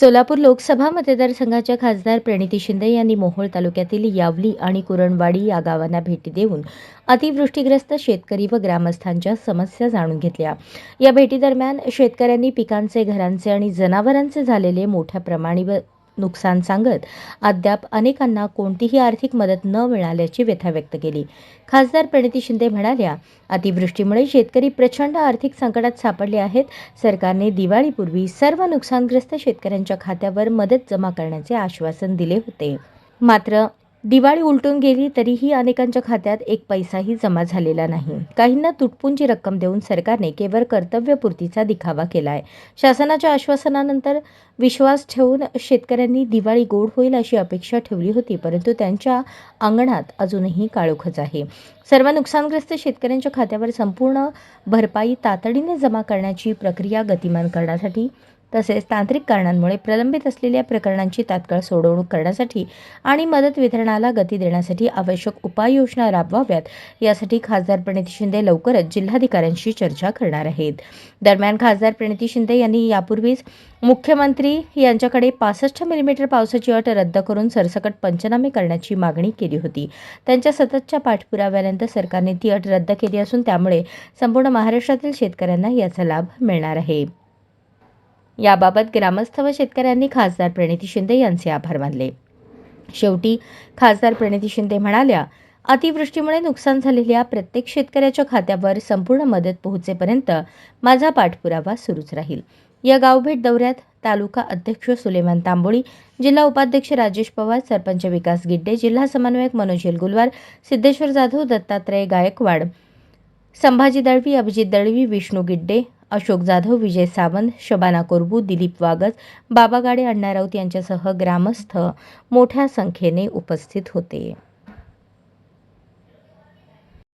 सोलापूर लोकसभा मतदारसंघाच्या खासदार प्रणिती शिंदे यांनी मोहोळ तालुक्यातील यावली आणि कुरणवाडी या गावांना भेटी देऊन अतिवृष्टीग्रस्त शेतकरी व ग्रामस्थांच्या समस्या जाणून घेतल्या. या भेटीदरम्यान शेतकऱ्यांनी पिकांचे घरांचे आणि जनावरांचे झालेले मोठ्या प्रमाणी नुकसान सांगत अद्याप अनेकांना कोणतीही आर्थिक मदत न मिळाल्याची व्यथा व्यक्त केली. खासदार प्रणिती शिंदे म्हणाल्या अतिवृष्टीमुळे शेतकरी प्रचंड आर्थिक संकटात सापडले आहेत. सरकारने दिवाळीपूर्वी सर्व नुकसानग्रस्त शेतकऱ्यांच्या खात्यावर मदत जमा करण्याचे आश्वासन दिले होते. मात्र दिवाळी उलटून गेली तरीही अनेकांच्या खात्यात एक पैसाही जमा झालेला नाही. काहींना तुटपुंची रक्कम देऊन सरकारने केवळ कर्तव्यपूर्तीचा दिखावा केलाय. शासनाच्या आश्वासनानंतर विश्वास ठेवून शेतकऱ्यांनी दिवाळी गोड होईल अशी अपेक्षा ठेवली होती परंतु त्यांच्या अंगणात अजूनही काळोखच आहे. सर्व नुकसानग्रस्त शेतकऱ्यांच्या खात्यावर संपूर्ण भरपाई तातडीने जमा करण्याची प्रक्रिया गतिमान करण्यासाठी तसेच तांत्रिक कारणांमुळे प्रलंबित असलेल्या प्रकरणांची तात्काळ सोडवणूक करण्यासाठी आणि मदत वितरणाला गती देण्यासाठी आवश्यक उपाययोजना राबवाव्यात. यासाठी खासदार प्रणिती शिंदे लवकरच जिल्हाधिकाऱ्यांशी चर्चा करणार आहेत. दरम्यान खासदार प्रणिती शिंदे यांनी यापूर्वीच मुख्यमंत्री यांच्याकडे पासष्ट मिलीमीटर पावसाची अट रद्द करून सरसकट पंचनामे करण्याची मागणी केली होती. त्यांच्या सततच्या पाठपुराव्यानंतर सरकारने ती अट रद्द केली असून त्यामुळे संपूर्ण महाराष्ट्रातील शेतकऱ्यांना याचा लाभ मिळणार आहे. याबाबत ग्रामस्थ व शेतकऱ्यांनी खासदार प्रणिती शिंदे यांचे आभार मानले. शेवटी खासदार प्रणिती शिंदे म्हणाल्या अतिवृष्टीमुळे नुकसान झालेल्या प्रत्येक शेतकऱ्याच्या खात्यावर संपूर्ण मदत पोहोचेपर्यंत माझा पाठपुरावा सुरूच राहील. या गावभेट दौऱ्यात तालुका अध्यक्ष सुलेमान तांबोळी जिल्हा उपाध्यक्ष राजेश पवार सरपंच विकास गिड्डे जिल्हा समन्वयक मनोज येलगुलवार सिद्धेश्वर जाधव दत्तात्रय गायकवाड संभाजी दळवी अभिजित दळवी विष्णू गिड्डे अशोक जाधव विजय सावंत शबाना कोरबू दिलीप वागज बाबा गाडे अण्णा राऊत यांच्यासह ग्रामस्थ मोठ्या संख्येने उपस्थित होते.